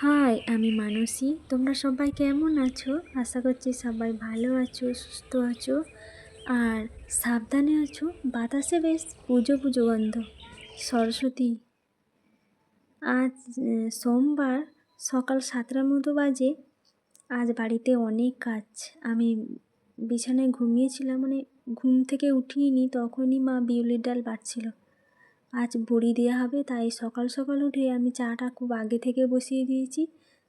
High, আমি মানসী। তোমরা সবাই কেমন আছো? আশা করছি সবাই ভালো আছো, সুস্থ আছো। আর সাবধানে আছো, বাতাসে বেশ পুজো পুজো গন্ধ। সরস্বতী, আজ সোমবার সকাল সাতটার মতো বাজে। আজ বাড়িতে অনেক কাজ। আমি বিছানায় ঘুমিয়েছিলাম মানে ঘুম থেকে উঠিনি, তখনই মা বিউলির ডাল বাটছিল। আজ বড়ি দেওয়া হবে, তাই সকাল সকাল উঠে আমি চাটা খুব আগে থেকে বসিয়ে দিয়েছি,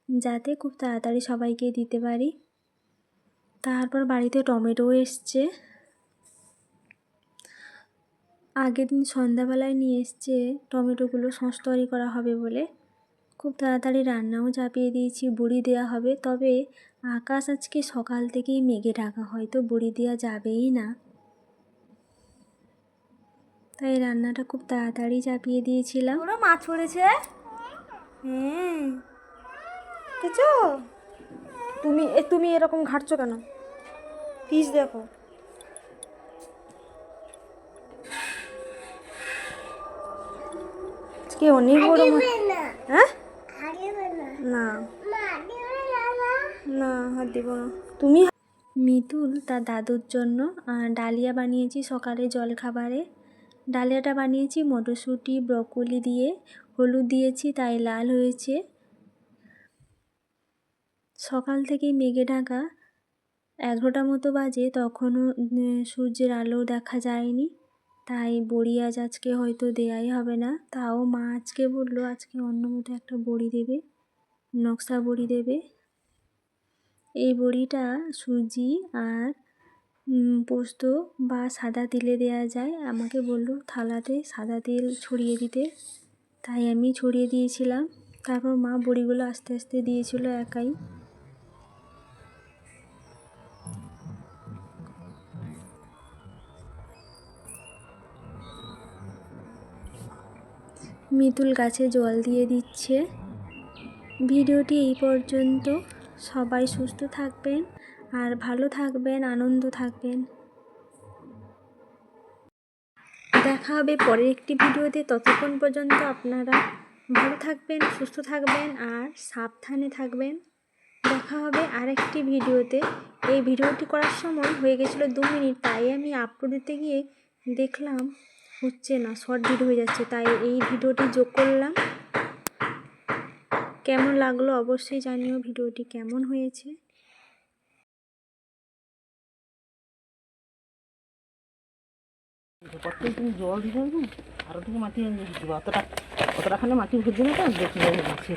যাতে খুব তাড়াতাড়ি সবাইকে দিতে পারি। তারপর বাড়িতে টমেটো এসছে। আগের দিন সন্ধ্যাবেলায় নিয়ে এসছে, টমেটোগুলো সস তৈরি করা হবে বলে। খুব তাড়াতাড়ি রান্নাও চাপিয়ে দিয়েছি, বড়ি দেওয়া হবে, তবে আকাশ আজকে সকাল থেকেই মেঘে ঢাকা হয়তো বড়ি দেওয়া যাবেই না। তাই রান্নাটা খুব তাড়াতাড়ি চাপিয়ে দিয়েছিলাম। ওরা মাছ পড়েছে হুম। দেখছ? তুমি এ তুমি এরকম ঘাটছো কেন? পিস দেখো। আজকে অনেক বড় হ্যাঁ? না। না। হাত দিব না। তুমি? মিতুল তার দাদুর জন্য ডালিয়া বানিয়েছি সকালে জলখাবারে। ডালিয়াটা বানিয়েছি, মটরশুঁটি, ব্রকলি দিয়ে। হলুদ দিয়েছি, তাই লাল হয়েছে। সকাল থেকে মেঘে ঢাকা। এগারোটা মতো বাজে, তখনও সূর্যের আলো দেখা যায়নি। তাই বড়ি আজ আজকে হয়তো দেয়াই হবে না। তাও মা আজকে বলল, আজকে অন্য মতো একটা বড়ি দেবে, নকশা বড়ি দেবে। এই বড়িটা সুজি আর পোস্ত বা সাদা তিলে দেওয়া যায়। আমাকে বলল, থালাতে সাদা তেল ছড়িয়ে দিতে। তাই আমি ছড়িয়ে দিয়েছিলাম। তারপর মা বড়িগুলো আস্তে আস্তে দিয়েছিল একাই। মিতুল গাছে জল দিয়ে দিচ্ছে। ভিডিওটি এই পর্যন্ত। সবাই সুস্থ থাকবেন। আর ভালো থাকবেন, আনন্দ থাকবেন। দেখা হবে পরের একটি ভিডিওতে। ততক্ষণ পর্যন্ত আপনারা ভালো থাকবেন, সুস্থ থাকবেন আর সাবধানে থাকবেন। দেখা হবে আরেকটি ভিডিওতে। এই ভিডিওটি করার সময় হয়ে গেছিল দু মিনিট, তাই আমি আপলোড দিতে গিয়ে দেখলাম হচ্ছে না শর্ট ভিডিও হয়ে যাচ্ছে। তাই এই ভিডিওটি যোগ করলাম। কেমন লাগল অবশ্যই জানিও ভিডিওটি কেমন হয়েছে। পটল তুমি জল দিবে না আরও থেকে মাটি দিব অতটা অতটা খানে মাটি যাবে গাছে